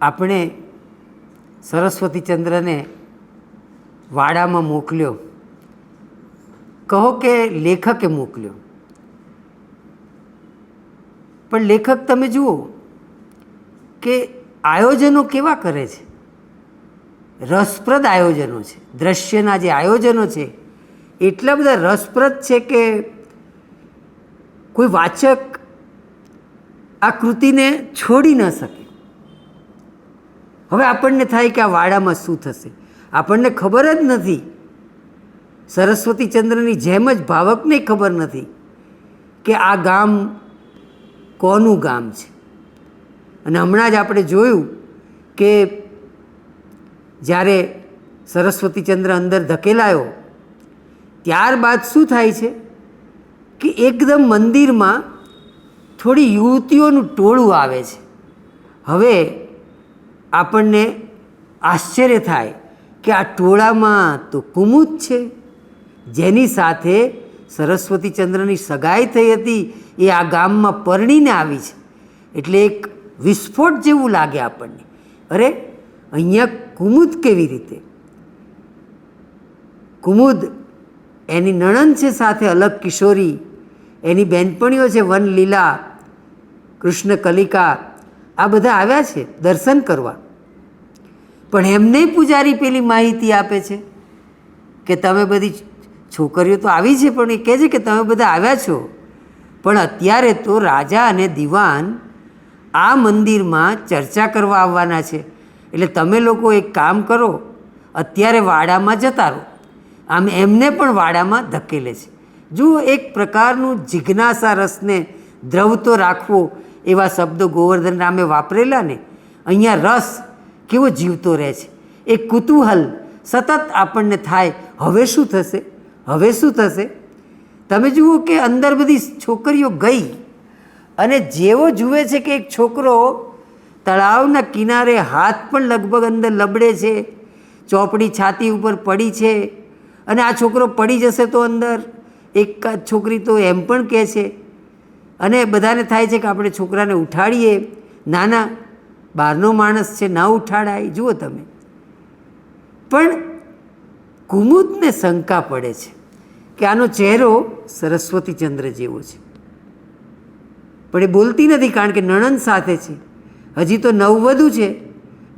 આપણે સરસ્વતીચંદ્રને વાડામાં મોકલ્યો. કહો કે લેખકે મોકલ્યો. પણ લેખક તમે જુઓ કે આયોજનો કેવા કરે છે? રસપ્રદ આયોજનો છે. દ્રશ્યના જે આયોજનો છે, એટલા બધા રસપ્રદ છે કે કોઈ વાચક આ કૃતિને છોડી ન શકે. હવે આપણને થાય કે આ વાડામાં શું થશે? આપણને ખબર જ નથી. સરસ્વતીચંદ્રની જેમ જ ભાવકને ખબર નથી કે આ ગામ કોનું ગામ છે. અને હમણાં જ આપણે જોયું કે જ્યારે સરસ્વતીચંદ્ર અંદર ધકેલાયો, ત્યારબાદ શું થાય છે? કે એકદમ મંદિરમાં થોડી યુવતીઓનું ટોળું આવે છે. હવે આપણને આશ્ચર્ય થાય કે આ ટોળામાં તો કુમુદ છે. જેની સાથે સરસ્વતીચંદ્રની સગાઈ થઈ હતી, એ આ ગામમાં પરણીને આવી છે. એટલે એક વિસ્ફોટ જેવું લાગે આપણને. અરે, અહીંયા કુમુદ કેવી રીતે? કુમુદ એની નણંદ છે સાથે અલગ કિશોરી. એની બેનપણીઓ છે વનલીલા કૃષ્ણ કલિકા આ બધા આવ્યા છે, દર્શન કરવા. પણ એમને પૂજારી પેલી માહિતી આપે છે કે તમે બધી છોકરીઓ તો આવી છે, પણ એ કહે છે કે તમે બધા આવ્યા છો. પણ અત્યારે તો રાજા અને દિવાન આ મંદિરમાં ચર્ચા કરવા આવવાના છે. એટલે તમે લોકો એક કામ કરો, અત્યારે વાડામાં જતા રહો. આમ એમને પણ વાડામાં ધકેલે છે. જુઓ, એક પ્રકારનું જિજ્ઞાસા રસને દ્રવ તો રાખવો એવા શબ્દો ગોવર્ધન રામે વાપરેલા ને, અહીંયા રસ કેવો જીવતો રહે છે? એ કુતૂહલ સતત આપણને થાય, હવે શું થશે? હવે શું થશે? તમે જુઓ કે અંદર બધી છોકરીઓ ગઈ અને જેવો જુએ છે કે એક છોકરો તળાવના કિનારે હાથ પણ લગભગ અંદર લબડે છે, ચોપડી છાતી ઉપર પડી છે અને આ છોકરો પડી જશે તો અંદર? એક છોકરી તો એમ પણ કહે છે અને બધાને થાય છે કે આપણે છોકરાને ઉઠાડીએ. નાના, બહારનો માણસ છે, ના ઉઠાડાય, જુઓ તમે. પણ કુમુદને શંકા પડે છે કે આનો ચહેરો સરસ્વતીચંદ્ર જેવો છે. પણ એ બોલતી નથી કારણ કે નણંદ સાથે છે. હજી તો નવવધુ છે.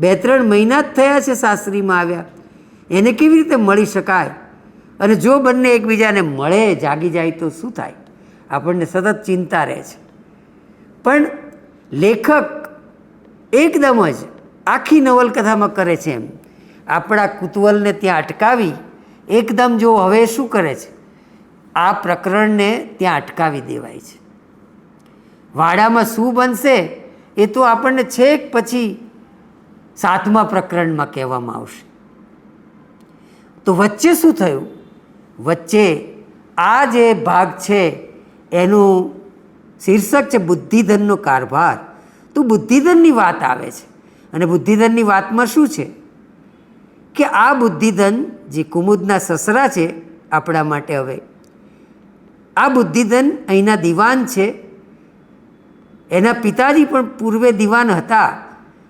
બે ત્રણ મહિના જ થયા છે સાસરીમાં આવ્યા. એને કેવી રીતે મળી શકાય? અને જો બંને એકબીજાને મળે, જાગી જાય તો શું થાય? આપણને સતત ચિંતા રહે છે. પણ લેખક એકદમ જ આખી નવલકથામાં કરે છે એમ. આપણા કુતૂહલને ત્યાં અટકાવી એકદમ જો હવે શું કરે છે? આ પ્રકરણને ત્યાં અટકાવી દેવાય છે. વાડામાં શું બનશે એ તો આપણને છેક પછી સાતમા પ્રકરણમાં કહેવામાં આવશે. તો વચ્ચે શું થયું? વચ્ચે આ જે ભાગ છે એનું શીર્ષક છે બુદ્ધિધનનો કારભાર. તો બુદ્ધિધનની વાત આવે છે. અને બુદ્ધિધનની વાતમાં શું છે? કે આ બુદ્ધિધન જે કુમુદના સસરા છે આપણા માટે હવે, આ બુદ્ધિધન અહીંના દિવાન છે. એના પિતાજી પણ પૂર્વે દિવાન હતા,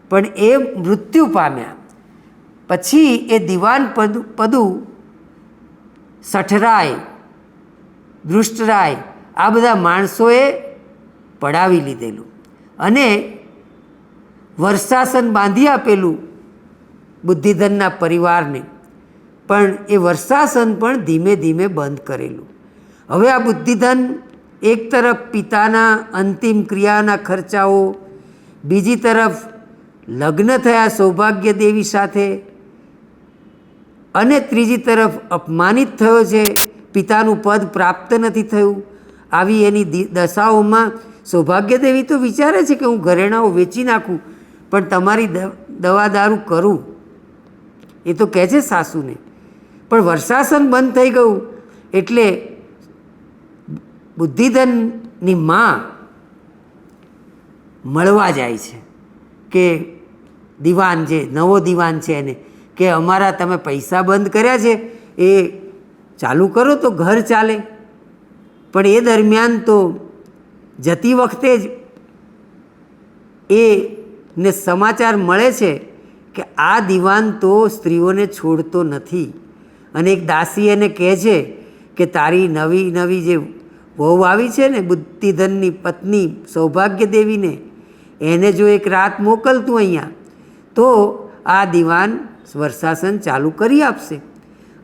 પણ એ મૃત્યુ પામ્યા. પછી એ દિવાન પદ, પદુ સઠરાય દૃષ્ટરાય આ બધા માણસોએ પડાવી લીધેલું. અને વર્ષાસન બાંધી આપેલું બુદ્ધિધનના પરિવારને. પણ એ વર્ષાસન પણ ધીમે ધીમે બંધ કરેલું. હવે આ બુદ્ધિધન એક તરફ પિતાના અંતિમ ક્રિયાના ખર્ચાઓ, બીજી તરફ લગ્ન થયા સૌભાગ્ય દેવી સાથે, અને ત્રીજી તરફ અપમાનિત થયો છે, પિતાનું પદ પ્રાપ્ત નથી થયું. આવી એની દશાઓમાં સૌભાગ્યદેવી તો વિચારે છે કે હું ઘરેણાઓ વેચી નાખું, પણ તમારી દવા દારૂ કરું. એ તો કહે છે સાસુને. પણ વર્ષાસન બંધ થઈ ગયું એટલે બુદ્ધિધનની માં મળવા જાય છે કે દિવાન જે, નવો દિવાન છે એને, કે અમારા તમે પૈસા બંધ કર્યા છે, એ ચાલુ કરો તો ઘર ચાલે. પણ એ દરમિયાન તો જતી વખતે જ એ ને સમાચાર મળે છે કે આ દિવાન તો સ્ત્રીઓને છોડતો નથી. અને એક દાસી એને કહે છે કે તારી નવી નવી જે વહુ આવી છે ને બુદ્ધિધનની પત્ની સૌભાગ્ય દેવીને એને જો એક રાત મોકલતું અહીંયા, તો આ દિવાન વર્ષાસન ચાલુ કરી આપશે.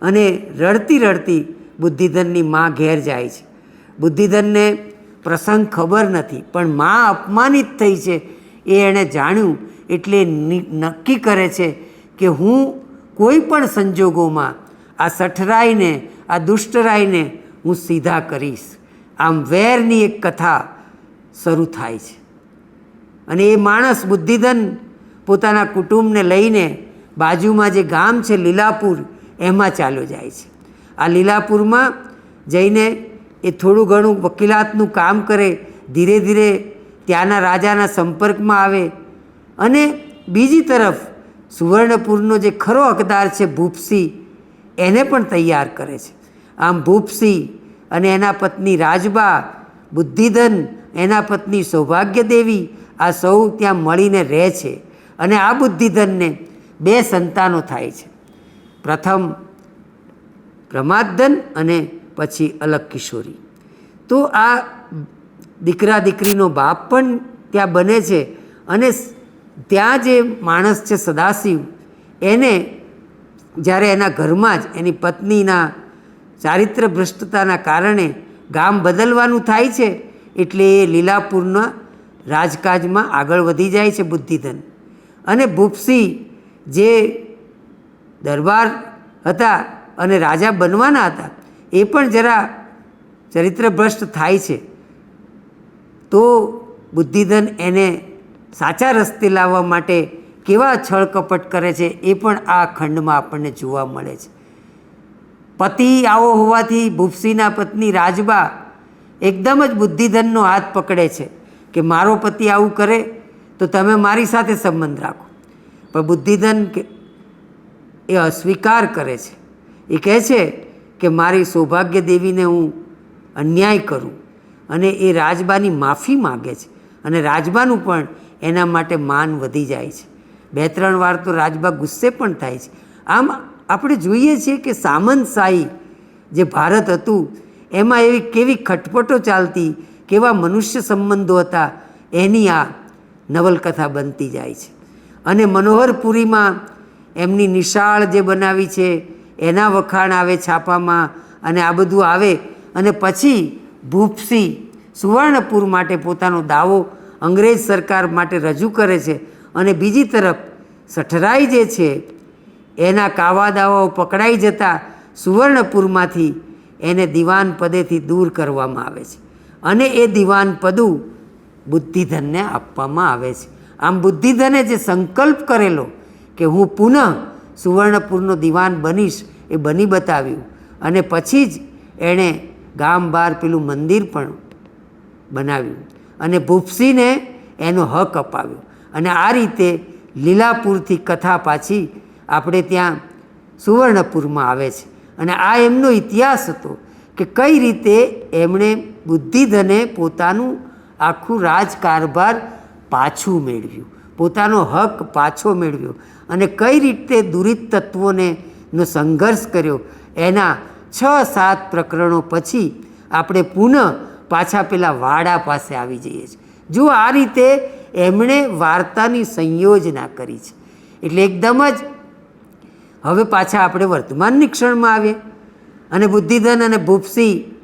અને રડતી રડતી બુદ્ધિધનની માં ઘેર જાય છે. બુદ્ધિધનને પ્રસંગ ખબર નથી, પણ મા અપમાનિત થઈ છે એ એણે જાણ્યું, એટલે નક્કી કરે છે કે હું કોઈ પણ સંજોગોમાં આ સઠરાઈને, આ દુષ્ટરાઈને હું સીધા કરીશ. આમ વેરની એક કથા શરૂ થાય છે. અને એ માણસ બુદ્ધિધન પોતાના કુટુંબને લઈને બાજુમાં જે ગામ છે લીલાપુર, એમાં ચાલ્યો જાય છે. આ લીલાપુરમાં જઈને એ થોડું ઘણું વકીલાતનું કામ કરે, ધીરે ધીરે ત્યાંના રાજાના સંપર્કમાં આવે. અને બીજી તરફ સુવર્ણપુરનો જે ખરો હકદાર છે ભૂપસી, એને પણ તૈયાર કરે છે. આમ ભૂપસી અને એના પત્ની રાજબા, બુદ્ધિધન, એના પત્ની સૌભાગ્ય દેવી આ સૌ ત્યાં મળીને રહે છે અને આ બુદ્ધિધનને બે સંતાનો થાય છે. પ્રથમ પ્રમાદધન અને પછી અલગ કિશોરી. તો આ દીકરા દીકરીનો બાપ પણ ત્યાં બને છે અને ત્યાં જે માણસ છે સદાશિવ, એને જ્યારે એના ઘરમાં જ એની પત્નીના ચારિત્ર ભ્રષ્ટતાના કારણે ગામ બદલવાનું થાય છે, એટલે એ લીલાપુરના રાજકાજમાં આગળ વધી જાય છે બુદ્ધિધન. અને ભૂપસી જે દરબાર હતા અને રાજા બનવાના હતા એ પણ જરા ચરિત્રભ્રષ્ટ થાય છે. તો બુદ્ધિધન એને સાચા રસ્તે લાવવા માટે કેવા છળ કપટ કરે છે એ પણ આ ખંડમાં આપણને જોવા મળે છે. પતિ આવો હોવાથી ભૂપસીના પત્ની રાજબા એકદમ જ બુદ્ધિધનનો હાથ પકડે છે કે મારો પતિ આવું કરે તો તમે મારી સાથે સંબંધ રાખો. પણ બુદ્ધિધન એ અસ્વીકાર કરે છે. એ કહે છે કે મારી સૌભાગ્ય દેવીને હું અન્યાય કરું અને એ રાજબાની માફી માગે છે અને રાજબાનું પણ એના માટે માન વધી જાય છે. બે ત્રણ વાર તો રાજબા ગુસ્સે પણ થાય છે. આમ આપણે જોઈએ છીએ કે સામંતશાહી જે ભારત હતું, એમાં એવી કેવી ખટપટો ચાલતી, કેવા મનુષ્ય સંબંધો હતા, એની આ નવલકથા બનતી જાય છે. અને મનોહરપુરીમાં એમની નિશાળ જે બનાવી છે એના વખાણ આવે છાપામાં અને આ બધું આવે. અને પછી ભૂપસી સુવર્ણપુર માટે પોતાનો દાવો અંગ્રેજ સરકાર માટે રજૂ કરે છે. અને બીજી તરફ સઠરાઈ જે છે, એના કાવા દાવાઓ પકડાઈ જતાં સુવર્ણપુરમાંથી એને દિવાન પદેથી દૂર કરવામાં આવે છે. અને એ દિવાન પદું બુદ્ધિધનને આપવામાં આવે છે. આમ બુદ્ધિધને જે સંકલ્પ કરેલો કે હું પુનઃ સુવર્ણપુરનો દિવાન બનીશ એ બની બતાવ્યું. અને પછી જ એણે ગામ બહાર પેલું મંદિર પણ બનાવ્યું. અને ભૂપસીને એનો હક અપાવ્યો. અને આ રીતે લીલાપુરથી કથા પાછી આપણે ત્યાં સુવર્ણપુરમાં આવે છે. અને આ એમનો ઇતિહાસ હતો કે કઈ રીતે એમણે બુદ્ધિધને પોતાનું આખું રાજકારભાર પાછું મેળવ્યું. પોતાનો હક પાછો મેળવ્યો. અને કઈ રીતે દુરિત તત્વોને નો સંઘર્ષ કર્યો? એના છ, સાત પ્રકરણો પછી આપણે પુનઃ પાછા પેલા વાડા પાસે આવી જઈએ છીએ. જો આ રીતે એમણે વાર્તાની સંયોજના કરી છે. એટલે એકદમ જ હવે પાછા આપણે વર્તમાનની ક્ષણમાં આવીએ. અને બુદ્ધિધન અને ભૂપસી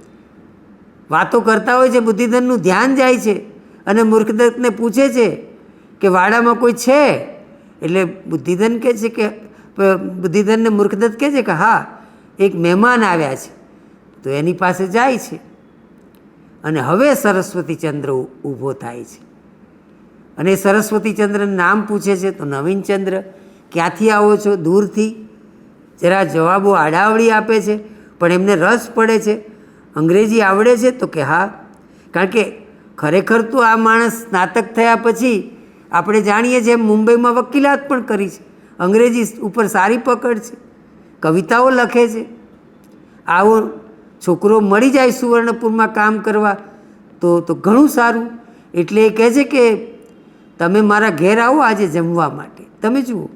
વાતો કરતા હોય છે, બુદ્ધિધનનું ધ્યાન જાય છે અને મૂર્ખદત્તને પૂછે છે કે વાડામાં કોઈ છે? એટલે બુદ્ધિધન કહે છે કે, બુદ્ધિધનને મૂર્ખદત્ત કહે છે કે, હા, એક મહેમાન આવ્યા છે, તો એની પાસે જાય છે. અને હવે સરસ્વતીચંદ્ર ચંદ્ર ઊભો થાય છે. અને સરસ્વતી સરસ્વતીચંદ્રનું નામ પૂછે છે, તો નવીનચંદ્ર ક્યાંથી આવો છો? દૂરથી? જરા જવાબો આડાવડી આપે છે, પણ એમને રસ પડે છે. અંગ્રેજી આવડે છે તો કે, હા. કારણ કે ખરેખર તો આ માણસ સ્નાતક થયા પછી આપણે જાણીએ જેમ મુંબઈમાં વકીલાત પણ કરી છે. અંગ્રેજી ઉપર સારી પકડ છે. કવિતાઓ લખે છે. આવો છોકરો મળી જાય સુવર્ણપુરમાં કામ કરવા તો તો ઘણું સારું. એટલે એ કહે છે કે, તમે મારા ઘેર આવો આજે જમવા માટે. તમે જુઓ,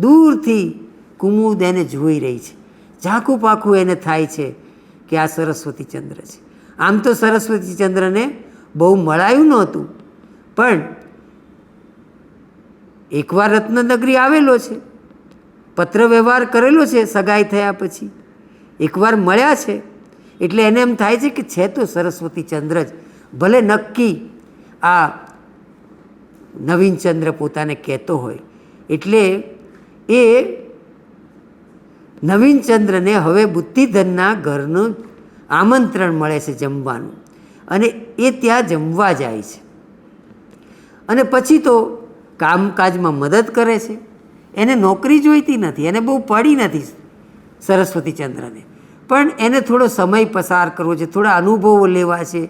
દૂરથી કુમુદ એને જોઈ રહી છે. ઝાંખું પાખું એને થાય છે કે આ સરસ્વતી ચંદ્ર છે. આમ તો સરસ્વતી ચંદ્રને બહુ મળાયું નહોતું. પણ એકવાર રત્નનગરી આવેલો છે. પત્ર વ્યવહાર કરેલો છે, સગાઈ થયા પછી. એકવાર મળ્યા છે, એટલે એને એમ થાય છે કે છે તો સરસ્વતી ચંદ્ર જ. ભલે નક્કી આ નવીનચંદ્ર પોતાને કહેતો હોય. એટલે એ નવીનચંદ્રને હવે બુદ્ધિધનના ઘરનું આમંત્રણ મળે છે જમવાનું. અને એ ત્યાં જમવા જાય છે. અને પછી તો કામકાજમાં મદદ કરે છે. એને નોકરી જોઈતી નથી, એને બહુ પડી નથી સરસ્વતી ચંદ્રને. પણ એને થોડો સમય પસાર કરવો છે, થોડા અનુભવો લેવા છે.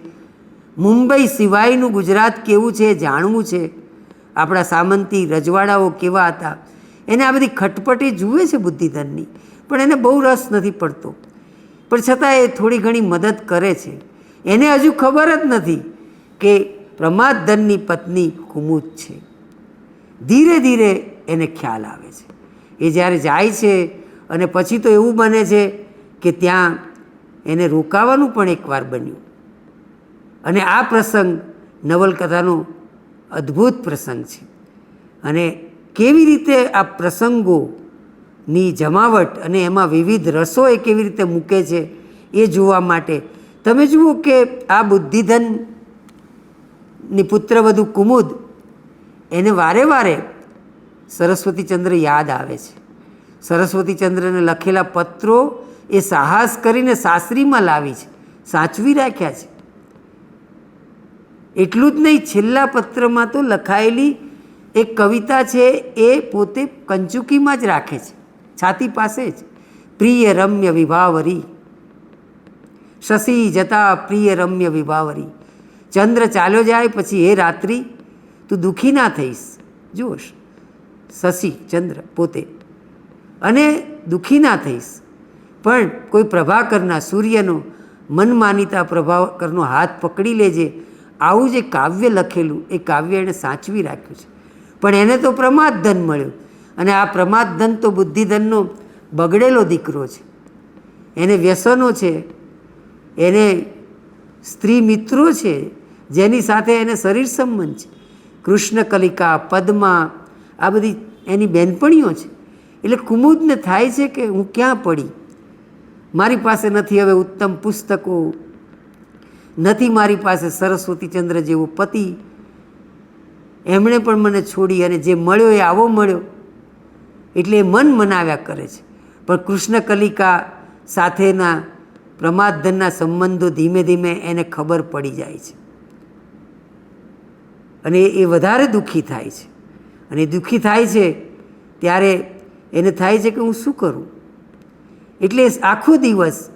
મુંબઈ સિવાયનું ગુજરાત કેવું છે જાણવું છે? આપણા સામંતી રજવાડાઓ કેવા હતા? એને આ બધી ખટપટી જુએ છે બુદ્ધિધનની, પણ એને બહુ રસ નથી પડતો. પણ છતાં એ થોડી ઘણી મદદ કરે છે. એને હજુ ખબર જ નથી કે પ્રમાદધનની પત્ની કુમુદ છે. ધીરે ધીરે એને ખ્યાલ આવે છે. એ જ્યારે જાય છે અને પછી તો એવું બને છે કે ત્યાં એને રોકાવાનું પણ એકવાર બન્યું. અને આ પ્રસંગ નવલકથાનો અદ્ભુત પ્રસંગ છે. અને કેવી રીતે આ પ્રસંગોની જમાવટ અને એમાં વિવિધ રસો એ કેવી રીતે મૂકે છે એ જોવા માટે તમે જુઓ કે આ બુદ્ધિધનની પુત્રવધુ કુમુદ એને વારે વારે સરસ્વતીચંદ્ર યાદ આવે છે. સરસ્વતીચંદ્રને લખેલા પત્રો એ સાહસ કરીને સાસરીમાં લાવી છે. સાચવી રાખ્યા છે. એટલું જ નહીં, છેલ્લા પત્રમાં તો લખાયેલી એક કવિતા છે એ પોતે કંચુકીમાં જ રાખે છે. છાતી પાસે જ. પ્રિય રમ્ય વિભાવરી. શશી જતા પ્રિય રમ્ય વિભાવરી. ચંદ્ર ચાલ્યો જાય પછી એ રાત્રિ તું દુઃખી ના થઈશ. જોશ શશી ચંદ્ર પોતે. અને દુઃખી ના થઈશ. પણ કોઈ પ્રભાકરના સૂર્યનો મનમાનીતા પ્રભાકરનો હાથ પકડી લેજે. આવું જે કાવ્ય લખેલું, એ કાવ્ય એણે સાચવી રાખ્યું છે. પણ એને તો પ્રમાદ ધન મળ્યું. અને આ પ્રમાદ ધન તો બુદ્ધિધનનો બગડેલો દીકરો છે. એને વ્યસનો છે. એને સ્ત્રી મિત્રો છે. જેની સાથે એને શરીર સંબંધ છે. કૃષ્ણ કલિકા પદ્મા, આ બધી એની બેનપણીઓ છે. એટલે કુમુદને થાય છે કે હું ક્યાં પડી? મારી પાસે નથી હવે ઉત્તમ પુસ્તકો, નથી મારી પાસે સરસ્વતીચંદ્ર જેવો પતિ. એમણે પણ મને છોડી અને જે મળ્યો એ આવો મળ્યો. એટલે એ મન મનાવ્યા કરે છે. પણ કૃષ્ણ કલિકા સાથેના પ્રમાદધનના સંબંધો ધીમે ધીમે એને ખબર પડી જાય છે. અને એ વધારે દુઃખી થાય છે. અને દુઃખી થાય છે ત્યારે એને થાય છે કે હું શું કરું? એટલે આખો દિવસ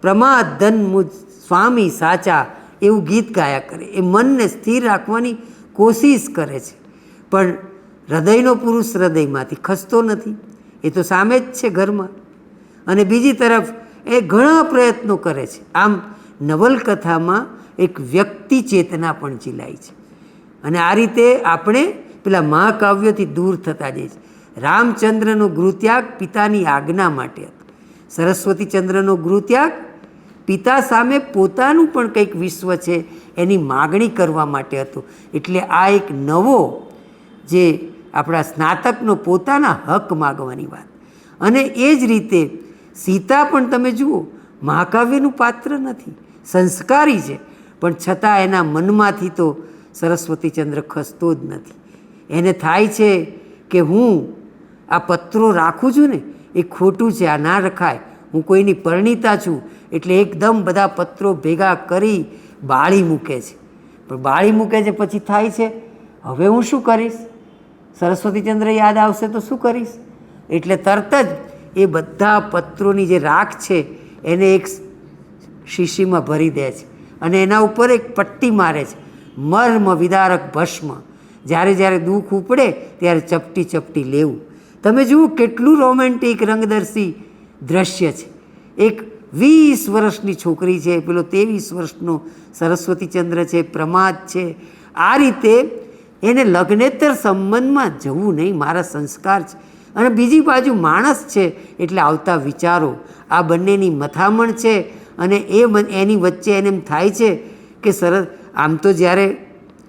પ્રમાદ, ધન, મુજ, સ્વામી, સાચા એવું ગીત ગાયા કરે. એ મનને સ્થિર રાખવાની કોશિશ કરે છે. પણ હૃદયનો પુરુષ હૃદયમાંથી ખસતો નથી. એ તો સામે જ છે ઘરમાં. અને બીજી તરફ એ ઘણા પ્રયત્નો કરે છે. આમ નવલકથામાં એક વ્યક્તિ ચેતના પણ ચીલાય છે. અને આ રીતે આપણે પેલા મહાકાવ્યોથી દૂર થતા જઈએ છીએ. રામચંદ્રનો ગૃહત્યાગ પિતાની આજ્ઞા માટે હતો. સરસ્વતીચંદ્રનો ગૃહત્યાગ પિતા સામે પોતાનું પણ કંઈક વિશ્વ છે એની માગણી કરવા માટે હતું. એટલે આ એક નવો જે આપણા સ્નાતકનો પોતાના હક માગવાની વાત. અને એ જ રીતે સીતા પણ તમે જુઓ, મહાકાવ્યનું પાત્ર નથી, સંસ્કારી છે. પણ છતાં એના મનમાંથી તો સરસ્વતીચંદ્ર ખસતો જ નથી. એને થાય છે કે હું આ પત્રો રાખું છું ને, એ ખોટું છે, આ ના રખાય. હું કોઈની પરિણીતા છું, એટલે એકદમ બધા પત્રો ભેગા કરી બાળી મૂકે છે. પણ બાળી મૂકે છે પછી થાય છે, હવે હું શું કરીશ? સરસ્વતીચંદ્ર યાદ આવશે તો શું કરીશ? એટલે તરત જ એ બધા પત્રોની જે રાખ છે, એને એક શીશીમાં ભરી દે છે. અને એના ઉપર એક પટ્ટી મારે છે. મર્મ વિદારક ભસ્મ. જ્યારે જ્યારે દુઃખ ઉપડે ત્યારે ચપટી ચપટી લેવું. તમે જુઓ કેટલું રોમેન્ટિક રંગદર્શી દ્રશ્ય છે. એક વીસ વર્ષની છોકરી છે, પેલો ત્રેવીસ વર્ષનો સરસ્વતીચંદ્ર છે, પ્રમાદ છે. આ રીતે એને લગ્નેતર સંબંધમાં જવું નહીં, મારા સંસ્કાર છે. અને બીજી બાજુ માણસ છે એટલે આવતા વિચારો. આ બંનેની મથામણ છે અને એ એની વચ્ચે એને એમ થાય છે કે સરસ આમ તો જ્યારે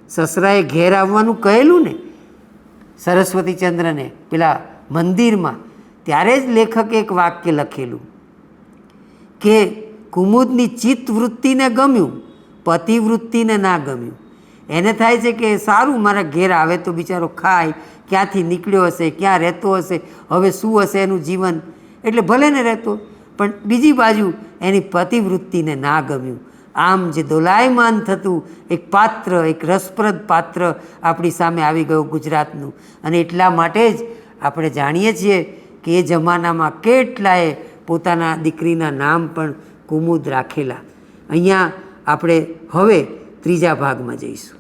સસરાએ ઘેર આવવાનું કહેલું ને સરસ્વતીચંદ્રને પેલા મંદિરમાં, ત્યારે જ લેખકે એક વાક્ય લખેલું કે કુમુદની ચિત્ત વૃત્તિને ગમ્યું, પતિવૃત્તિને ના ગમ્યું. એને થાય છે કે સારું, મારા ઘેર આવે તો બિચારો ખાય, ક્યાંથી નીકળ્યો હશે, ક્યાં રહેતો હશે, હવે શું હશે એનું જીવન? એટલે ભલે ને રહેતો, પણ બીજી બાજુ એની પતિવૃત્તિને ના ગમ્યું. આમ જે દોલાયમાન થતું એક પાત્ર, એક રસપ્રદ પાત્ર આપણી સામે આવી ગયું ગુજરાતનું. અને એટલા માટે જ આપણે જાણીએ છીએ કે એ જમાનામાં કેટલાય પોતાના દીકરીના નામ પણ કુમુદ રાખેલા. અહીંયા આપણે હવે ત્રીજા ભાગમાં જઈશું.